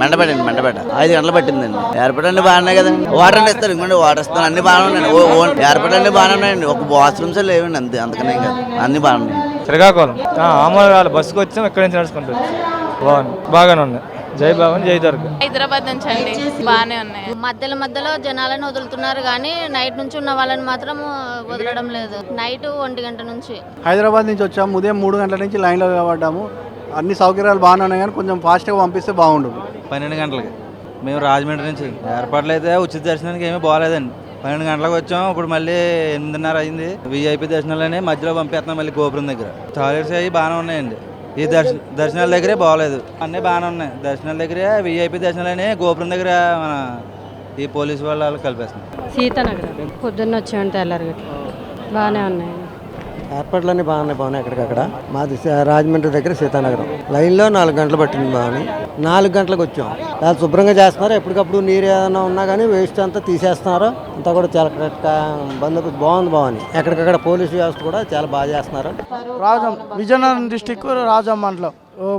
మెండపేట అండి మెండపేట ఐదు గంటలు పట్టిందండి. ఎయిర్పోర్ట్ అన్ని బాగానే కదండి. వాటర్ అంటే ఇస్తారు ఇంకోండి వాటర్ ఇస్తారు అన్ని బాగానే ఉన్నాయండి. ఓ ఓ ఎయిర్పోర్ట్ అన్ని బాగానే ఉన్నాయండి. ఒక వాష్రూమ్స్ లేవండి అంతే అందుకనే కాదు అన్ని బాగానే ఉన్నాయి. శ్రీకాకుళం. ఆమోదాలు బస్సుకు వచ్చాం ఎక్కడి నుంచి నడుచుకుంటూ. బాగుంది. బాగానే ఉంది జై భవన్ జై దుర్గ. హైదరాబాద్ నుంచి అండి. బాగానే ఉన్నాయి. మధ్యలో మధ్యలో జనాలను వదులుతున్నారు కానీ నైట్ నుంచి ఉన్న వాళ్ళని మాత్రం వదలడం లేదు. నైట్ ఒంటి గంట నుంచి. హైదరాబాద్ నుంచి వచ్చాము. ఉదయం మూడు గంటల నుంచి లైన్లో నిలబడ్డాము. అన్ని సౌకర్యాలు బాగానే ఉన్నాయి కానీ కొంచెం ఫాస్ట్గా పంపిస్తే బాగుండు పన్నెండు గంటలకి. మేము రాజమండ్రి నుంచి ఏర్పాట్లు అయితే ఉచిత దర్శనానికి ఏమీ బాగాలేదండి. పన్నెండు గంటలకు వచ్చాం ఇప్పుడు మళ్ళీ ఎనిమిదిన్నర అయింది. విఐపి దర్శనాలని మధ్యలో పంపేస్తున్నాం మళ్ళీ గోపురం దగ్గర. టాయిలెట్స్ అవి బాగానే ఉన్నాయండి. ఈ దర్శ దర్శనాల దగ్గరే బాగాలేదు. అన్నీ బాగానే ఉన్నాయి. దర్శనాల దగ్గరే విఐపి దర్శనాలని గోపురం దగ్గర మన ఈ పోలీసు వాళ్ళు కలిపేస్తున్నారు. సీతానగరం. పొద్దున్న వచ్చామంటే తెల్లారి బాగానే ఉన్నాయి. ఏర్పాట్లన్నీ బాగున్నాయి బాగున్నాయి ఎక్కడికక్కడ. మాది రాజమండ్రి దగ్గర సీతానగరం. లైన్లో నాలుగు గంటలు పట్టింది బాగుని నాలుగు గంటలకు వచ్చాం. చాలా శుభ్రంగా చేస్తున్నారు. ఎప్పటికప్పుడు నీరు ఏదైనా ఉన్నా కానీ వేస్ట్ అంతా తీసేస్తున్నారు. అంతా కూడా చాలా బందోబస్తు బాగుంది బాగుంది ఎక్కడికక్కడ పోలీసు వ్యవస్థ కూడా చాలా బాగా చేస్తున్నారు. రాజం విజయనగరం డిస్టిక్ రాజం మండలం.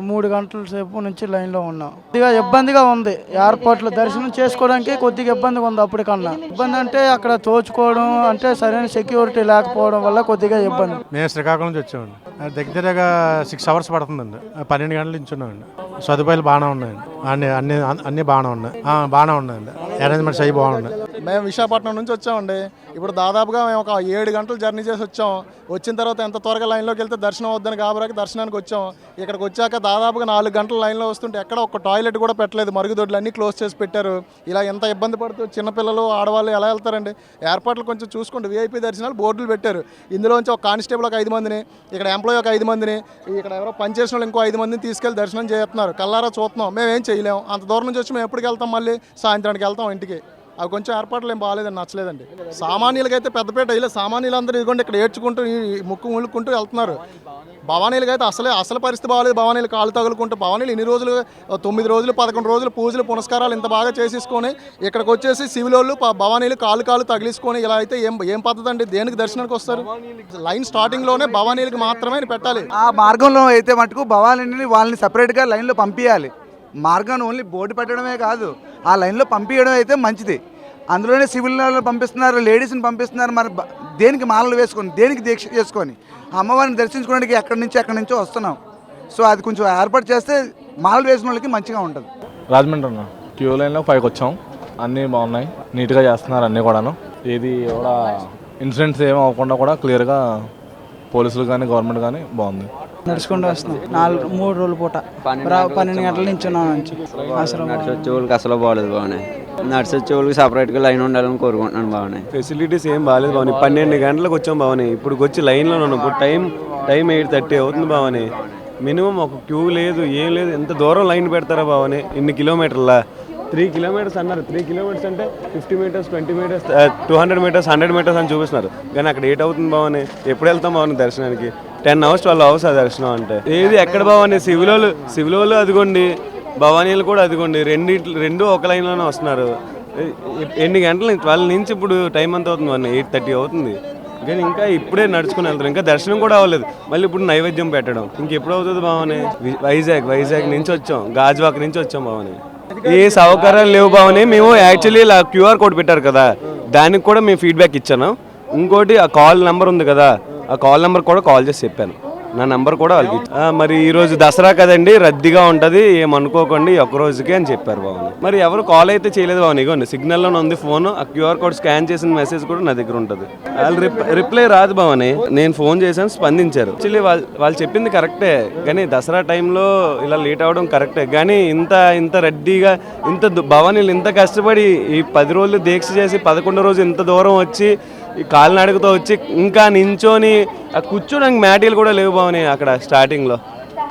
మూడు గంటల సేపు నుంచి లైన్లో ఉన్నాం. కొద్దిగా ఇబ్బందిగా ఉంది. ఎయిర్పోర్ట్లో దర్శనం చేసుకోవడానికి కొద్దిగా ఇబ్బందిగా ఉంది అప్పటికన్నా. ఇబ్బంది అంటే అక్కడ తోచుకోవడం అంటే సరైన సెక్యూరిటీ లేకపోవడం వల్ల కొద్దిగా ఇబ్బంది. మేము శ్రీకాకుళం నుంచి వచ్చామండి. దగ్గరగా సిక్స్ అవర్స్ పడుతుందండి. పన్నెండు గంటల నుంచి ఉన్నామండి. సదుపాయాలు బాగానే ఉన్నాయండి. అన్ని అన్ని అన్ని బాగానే ఉన్నాయి. బాగానే ఉన్నాయండి. అరేంజ్మెంట్స్ అవి బాగున్నాయి. మేము విశాఖపట్నం నుంచి వచ్చామండి. ఇప్పుడు దాదాపుగా మేము ఒక ఏడు గంటలు జర్నీ చేసి వచ్చాం. వచ్చిన తర్వాత ఎంత త్వరగా లైన్లోకి వెళ్తే దర్శనం అవుద్దని కాబరాకి దర్శనానికి వచ్చాం. ఇక్కడికి వచ్చాక దాదాపుగా నాలుగు గంటల లైన్లో వస్తుంటే ఎక్కడ ఒక టాయిలెట్ కూడా పెట్టలేదు. మరుగుదొడ్లు అన్నీ క్లోజ్ చేసి పెట్టారు. ఇలా ఎంత ఇబ్బంది పడుతూ చిన్నపిల్లలు ఆడవాళ్ళు ఎలా వెళ్తారండి? ఏర్పాట్లు కొంచెం చూసుకోండి. వీఐపీ దర్శనాలు బోర్డులు పెట్టారు. ఇందులోంచి ఒక కానిస్టేబుల్ ఒక ఐదు మందిని ఇక్కడ ఎంప్లాయీ ఒక ఐదు మందిని ఇక్కడ ఎవరో పనిచేసిన వాళ్ళు ఇంకో ఐదు మందిని తీసుకెళ్ళి దర్శనం చేస్తున్నారు. కల్లారా చూస్తున్నాం. మేము ఏం చేయలేం. అంత దూరం నుంచి వచ్చి మేము ఎప్పటికి వెళ్తాం మళ్ళీ? సాయంత్రానికి వెళ్తాం ఇంటికి. అవి కొంచెం ఏర్పాట్లు ఏం బాగాలేదండి నచ్చలేదండి. సామాన్యులకైతే పెద్దపేట ఇలా సామాన్యులందరూ ఇదిగోండి ఇక్కడ ఏడ్చుకుంటూ ముక్కు ముళ్ళుకుంటూ వెళ్తున్నారు. భవానీలకి అయితే అసలే అసలు పరిస్థితి బాగాలేదు. భవానీలు కాలు తగులుకుంటూ భవానీలు ఇన్ని రోజులు తొమ్మిది రోజులు పదకొండు రోజులు పూజలు పునస్కారాలు ఇంత బాగా చేసేసుకొని ఇక్కడికి వచ్చేసి సివిల్ భవానీలు కాలు కాలు తగిలిసుకొని ఇలా అయితే ఏం ఏం పద్ధతి అండి? దేనికి దర్శనానికి వస్తారు? లైన్ స్టార్టింగ్లోనే భవానీలకి మాత్రమే పెట్టాలి. ఆ మార్గంలో అయితే మటుకు భవానీని వాళ్ళని సపరేట్గా లైన్లో పంపించాలి మార్గాన్ని ఓన్లీ బోర్డు పెట్టడమే కాదు. ఆ లైన్లో పంపించడం అయితే మంచిది. అందులోనే సివిల్ పంపిస్తున్నారు లేడీస్ని పంపిస్తున్నారు మరి దేనికి మాలలు వేసుకొని దేనికి దీక్ష చేసుకొని అమ్మవారిని దర్శించుకోవడానికి ఎక్కడి నుంచి ఎక్కడి నుంచో వస్తున్నాం. సో అది కొంచెం ఏర్పాటు చేస్తే మాలలు వేసిన వాళ్ళకి మంచిగా ఉంటుంది. రాజమండ్రి అన్న క్యూ లైన్లో పైకి వచ్చాం. అన్నీ బాగున్నాయి. నీట్గా చేస్తున్నారు అన్నీ కూడాను. ఏది కూడా ఇన్సిడెంట్స్ ఏమి అవ్వకుండా కూడా క్లియర్గా పోలీసులు కానీ గవర్నమెంట్ కానీ బాగుంది. నడుచుకుంటూ వస్తున్నాం. నాలుగు మూడు రోజుల పూట. పన్నెండు గంటల నుంచి. ఉన్నాం అసలు నడిచి వచ్చే వాళ్ళకి అసలు బాగాలేదు బాగానే నడిచి వచ్చే వాళ్ళకి సపరేట్గా లైన్ ఉండాలని కోరుకుంటున్నాను బాగానే ఫెసిలిటీస్ ఏం బాగాలేదు బాగుంది పన్నెండు గంటలకు వచ్చాం బాగున్నాయి. ఇప్పుడు వచ్చి లైన్లో ఉన్నాం. ఇప్పుడు టైం టైం ఎయిట్ థర్టీ అవుతుంది బావని మినిమం ఒక క్యూ లేదు ఏం లేదు. ఎంత దూరం లైన్ పెడతారా బావని ఇన్ని కిలోమీటర్లా త్రీ కిలోమీటర్స్ అన్నారు. త్రీ కిలోమీటర్స్ అంటే fifty metres twenty metres two hundred metres hundred metres అని చూపిస్తున్నారు. కానీ అక్కడ ఎయిట్ అవుతుంది బావని ఎప్పుడు వెళ్తాం బావని దర్శనానికి? టెన్ అవర్స్ ట్వెల్వ్ అవర్స్ ఆ దర్శనం అంటే. ఏది ఎక్కడ బావని శివులోలు శివులోలు అదిగోండి. భవానీలు కూడా అదిగోండి. రెండు రెండు ఒక లైన్లోనే వస్తున్నారు. ఎన్ని గంటలు? ట్వెల్వ్ నుంచి ఇప్పుడు టైం ఎంత అవుతుంది వన్ ఎయిట్ థర్టీ అవుతుంది. కానీ ఇంకా ఇప్పుడే నడుచుకుని వెళ్తారు. ఇంకా దర్శనం కూడా అవ్వలేదు. మళ్ళీ ఇప్పుడు నైవేద్యం పెట్టడం. ఇంకెప్పుడు అవుతుంది భావని? వైజాగ్ వైజాగ్ నుంచి వచ్చాం. గాజువాక్ నుంచి వచ్చాం భావని. ఏ సౌకర్యాలు లేవు భావని. మేము యాక్చువల్లీ ఇలా క్యూఆర్ కోడ్ పెట్టారు కదా. దానికి కూడా మేము ఫీడ్బ్యాక్ ఇచ్చాను. ఇంకోటి ఆ కాల్ నెంబర్ ఉంది కదా. ఆ కాల్ నెంబర్ కూడా కాల్ చేసి చెప్పాను. నా నెంబర్ కూడా వాళ్ళకి మరి ఈరోజు దసరా కదండి రద్దీగా ఉంటుంది ఏమనుకోకండి ఈ ఒక్క రోజుకి అని చెప్పారు బాబు. మరి ఎవరు కాల్ అయితే చేయలేదు బావని ఇగోండి సిగ్నల్లోనే ఉంది ఫోన్ ఆ క్యూఆర్ కోడ్ స్కాన్ చేసిన మెసేజ్ కూడా నా దగ్గర ఉంటుంది. వాళ్ళు రిప్ రిప్లై రాదు బావని నేను ఫోన్ చేశాను స్పందించారు. యాక్చువల్లీ వాళ్ళు వాళ్ళు చెప్పింది కరెక్టే కానీ దసరా టైంలో ఇలా లేట్ అవ్వడం కరెక్టే కానీ ఇంత ఇంత రద్దీగా ఇంత దు- భవానీలు ఇంత కష్టపడి ఈ పది రోజులు దీక్ష చేసి పదకొండు రోజు ఇంత దూరం వచ్చి ఈ కాలినడకతో వచ్చి ఇంకా నించోని ఆ కూర్చోడానికి మ్యాటీలు కూడా లేవు బాగున్నాయి అక్కడ స్టార్టింగ్లో.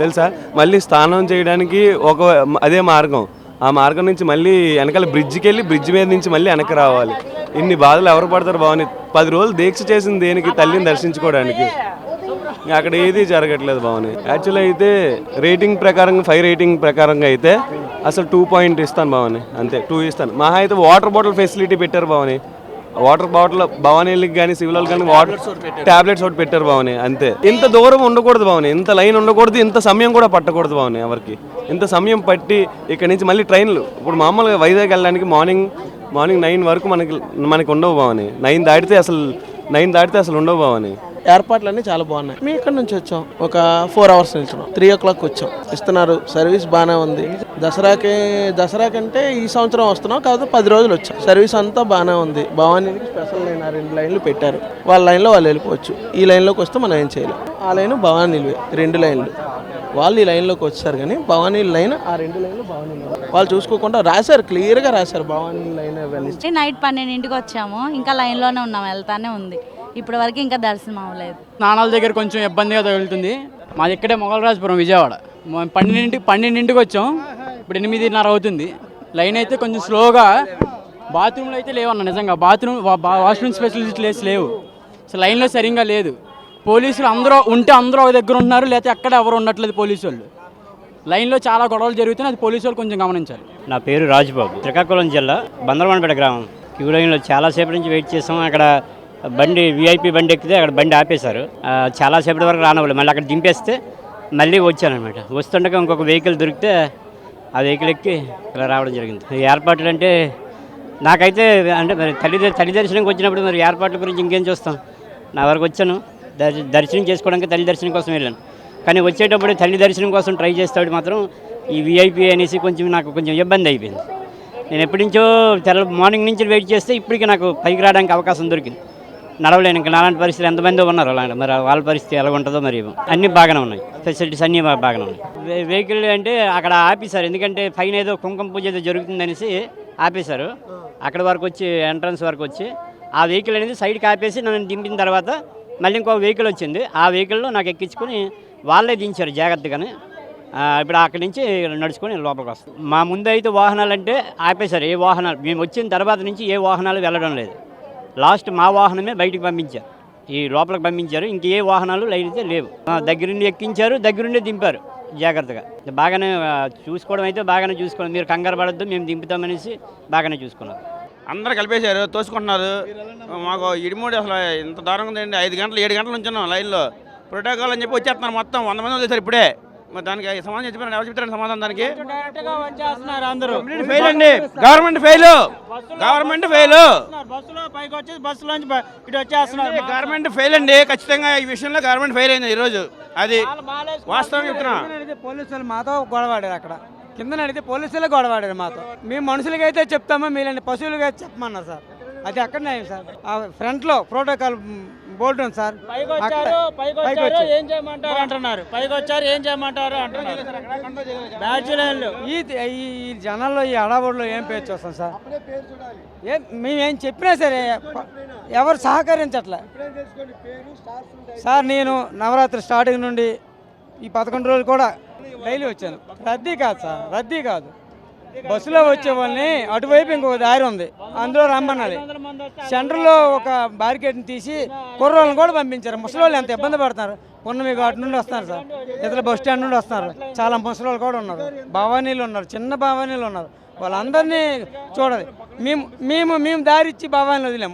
తెలుసా? మళ్ళీ స్నానం చేయడానికి ఒక అదే మార్గం. ఆ మార్గం నుంచి మళ్ళీ వెనకాల బ్రిడ్జికి వెళ్ళి బ్రిడ్జ్ మీద నుంచి మళ్ళీ వెనక్కి రావాలి. ఇన్ని బాధలు ఎవరు పడతారు బాగున్నాయి పది రోజులు దీక్ష చేసింది దేనికి? తల్లిని దర్శించుకోవడానికి. అక్కడ ఏది జరగట్లేదు బాగున్నాయి యాక్చువల్లీ అయితే రేటింగ్ ప్రకారం ఫైవ్ రేటింగ్ ప్రకారంగా అయితే అసలు టూ పాయింట్ ఇస్తాను బాగున్నాయి అంతే టూ ఇస్తాను. మహా అయితే వాటర్ బాటిల్ ఫెసిలిటీ పెట్టారు బాగున్నాయి వాటర్ బాటిల్ భవానీలకి కానీ సివిల్ కానీ వాటర్ టాబ్లెట్స్ ఒకటి పెట్టారు బావని అంతే. ఇంత దూరం ఉండకూడదు బావని ఇంత లైన్ ఉండకూడదు ఇంత సమయం కూడా పట్టకూడదు బావని ఎవరికి. ఇంత సమయం పట్టి ఇక్కడ నుంచి మళ్ళీ ట్రైన్లు. ఇప్పుడు మామూలుగా వైజాగ్ వెళ్ళడానికి మార్నింగ్ మార్నింగ్ నైన్ వరకు మనకి మనకి ఉండవు బావని నైన్ దాటితే అసలు నైన్ దాటితే అసలు ఉండవు బావని ఏర్పాట్లన్నీ చాలా బాగున్నాయి. మేము ఇక్కడ నుంచి వచ్చాం. ఒక ఫోర్ అవర్స్ నిల్చున్నాం. త్రీ ఓ క్లాక్ వచ్చాం. ఇస్తున్నారు. సర్వీస్ బాగానే ఉంది. దసరాకి దసరా కంటే ఈ సంవత్సరం వస్తున్నాం. కాకపోతే పది రోజులు వచ్చాం. సర్వీస్ అంతా బాగానే ఉంది. భవానీకి స్పెషల్ లైన్ ఆ రెండు లైన్లు పెట్టారు. వాళ్ళ లైన్లో వాళ్ళు వెళ్ళిపోవచ్చు. ఈ లైన్లోకి వస్తే మనం ఏం చేయలేం. ఆ లైన్ భవానీలు రెండు లైన్లు. వాళ్ళు ఈ లైన్లోకి వచ్చారు కానీ భవానీ లైన్ ఆ రెండు లైన్లు భవానీ వాళ్ళు చూసుకోకుండా రాశారు. క్లియర్గా రాశారు. భవానీ లైన్ అవన్నీ. నైట్ పన్నెండింటికి వచ్చాము. ఇంకా లైన్లోనే ఉన్నాం. వెళ్తానే ఉంది. ఇప్పటి వరకు ఇంకా దర్శనం అవ్వలేదు. స్నానాల దగ్గర కొంచెం ఇబ్బందిగా తగులుతుంది. మాది ఇక్కడే మొగలరాజపురం విజయవాడ. మేము పన్నెండింటికి పన్నెండింటికి వచ్చాం. ఇప్పుడు ఎనిమిదిన్నర అవుతుంది. లైన్ అయితే కొంచెం స్లోగా. బాత్రూమ్లో అయితే లేవన్న నిజంగా. బాత్రూమ్ వాష్రూమ్ ఫెసిలిటీస్ లేవు. అసలు లైన్లో సరిగ్గా లేదు. పోలీసులు అందరూ ఉంటే అందరూ ఒక దగ్గర ఉంటున్నారు లేకపోతే ఎక్కడ ఎవరు ఉండట్లేదు పోలీసు వాళ్ళు లైన్లో చాలా గొడవలు జరుగుతున్నాయి. అది పోలీసు వాళ్ళు కొంచెం గమనించాలి. నా పేరు రాజుబాబు. శ్రీకాకుళం జిల్లా బందరవానపేట గ్రామం. క్యూ లైన్లో చాలాసేపు నుంచి వెయిట్ చేసాం అక్కడ బండి విఐపి బండి ఎక్కితే అక్కడ బండి ఆపేశారు. చాలాసేపటి వరకు రానవ్వలేదు. మళ్ళీ అక్కడ దింపేస్తే మళ్ళీ వచ్చానమాట వస్తుండగా ఇంకొక వెహికల్ దొరికితే ఆ వెహికల్ ఎక్కి ఇలా రావడం జరిగింది. ఏర్పాట్లు అంటే నాకైతే అంటే మరి తల్లి తల్లి దర్శనంకి వచ్చినప్పుడు మరి ఏర్పాట్ల గురించి ఇంకేం చూస్తాం. నా వరకు వచ్చాను. దర్శనం చేసుకోవడానికి తల్లి దర్శనం కోసం వెళ్ళాను. కానీ వచ్చేటప్పుడు తల్లి దర్శనం కోసం ట్రై చేసేవాడు మాత్రం ఈ విఐపి అనేసి కొంచెం నాకు కొంచెం ఇబ్బంది అయిపోయింది. నేను ఎప్పటి నుంచో తెల్ల మార్నింగ్ నుంచి వెయిట్ చేస్తే ఇప్పటికి నాకు పైకి రావడానికి అవకాశం దొరికింది. నడవలేను ఇంకా నాలాంటి పరిస్థితులు ఎంతమంది ఉన్నారు అలాంటి? మరి వాళ్ళ పరిస్థితి ఎలా ఉంటుందో మరి అన్నీ బాగానే ఉన్నాయి. ఫెసిలిటీస్ అన్నీ బాగానే ఉన్నాయి. వెహికల్ అంటే అక్కడ ఆపేశారు. ఎందుకంటే పైన ఏదో కుంకుమ పూజ ఏదో జరుగుతుందనేసి ఆపేశారు. అక్కడ వరకు వచ్చి ఎంట్రన్స్ వరకు వచ్చి ఆ వెహికల్ అనేది సైడ్కి ఆపేసి నన్ను దింపిన తర్వాత మళ్ళీ ఇంకో వెహికల్ వచ్చింది. ఆ వెహికల్లో నాకు ఎక్కించుకొని వాళ్ళే దించారు జాగ్రత్తగానే. ఇప్పుడు అక్కడి నుంచి నడుచుకొని లోపలికి వస్తాం. మా ముందు అయితే వాహనాలు అంటే ఆపేశారు. ఏ వాహనాలు? మేము వచ్చిన తర్వాత నుంచి ఏ వాహనాలు వెళ్ళడం లేదు. లాస్ట్ మా వాహనమే బయటికి పంపించారు. ఈ లోపలికి పంపించారు. ఇంక ఏ వాహనాలు లైన్ అయితే లేవు. దగ్గరుండి ఎక్కించారు దగ్గరుండి దింపారు జాగ్రత్తగా. బాగానే చూసుకోవడం అయితే బాగానే చూసుకోవడం మీరు కంగారు పడద్దు మేము దింపుతామనేసి బాగానే చూసుకున్నారు. అందరు కలిపేశారు తోసుకుంటున్నారు. మాకు ఇడిమూడి అసలు ఇంత దారుణంగా ఉందండి. ఐదు గంటలు ఏడు గంటలు ఉంచున్నాం లైన్లో. ప్రోటోకాల్ అని చెప్పి వచ్చేస్తున్నారు మొత్తం. వంద మంది వచ్చేసారు ఇప్పుడే. మరి దానికి సమాధానం చెప్పారు ఎవరు చెప్తారండి సమాధానం దానికి? ఫెయిల్ అండి. గవర్నమెంట్ ఫెయిల్ గవర్నమెంట్ ఫెయిల్ బస్సులో పైకి వచ్చేసి బస్సులో ఇటు వచ్చేస్తున్నారు. గవర్నమెంట్ ఫెయిల్ అండి. ఖచ్చితంగా ఈ విషయంలో గవర్నమెంట్ ఫెయిల్ అయింది ఈరోజు. అది వాస్తవం చెప్తున్నా. పోలీసులు మాతో గొడవాడారు అక్కడ. కింద నడితే పోలీసులే గొడవాడారు మాతో. మేము మనుషులకైతే చెప్తామో మీలాంటి పశువులకి అయితే చెప్పమన్నారు సార్. అది అక్కడ సార్. ఆ ఫ్రంట్లో ప్రోటోకాల్ బోర్డు ఉంది సార్. ఏం చేయమంటారు అంటున్నారు. ఏం చేయమంటారు అంటున్నారు. బ్యాచులర్లు. ఈ ఈ జనాల్లో ఈ అడవుల్లో ఏం పేరు చూస్తాం సార్? ఏం మేమేం చెప్పినా సరే ఎవరు సహకరించట్లే. సార్ నేను నవరాత్రి స్టార్టింగ్ నుండి ఈ పదకొండు రోజులు కూడా డైలీ వచ్చాను. రద్దీ కాదు సార్ రద్దీ కాదు. బస్సులో వచ్చే వాళ్ళని అటువైపు ఇంకొక దారి ఉంది. అందులో రమ్మన్నది. సెంటర్లో ఒక బ్యారికేడ్ని తీసి కుర్రోళ్ళని కూడా పంపించారు. ముసలోళ్ళు ఎంత ఇబ్బంది పడుతున్నారు? పున్నమి ఘాట్ నుండి వస్తున్నారు సార్. ఇతర బస్ స్టాండ్ నుండి వస్తున్నారు. చాలా ముసలోళ్ళు కూడా ఉన్నారు. భవానీలు ఉన్నారు. చిన్న భవానీలు ఉన్నారు. వాళ్ళందరినీ చూడాలి మేము మేము మేము దారి ఇచ్చి భవానీలు వదిలేము.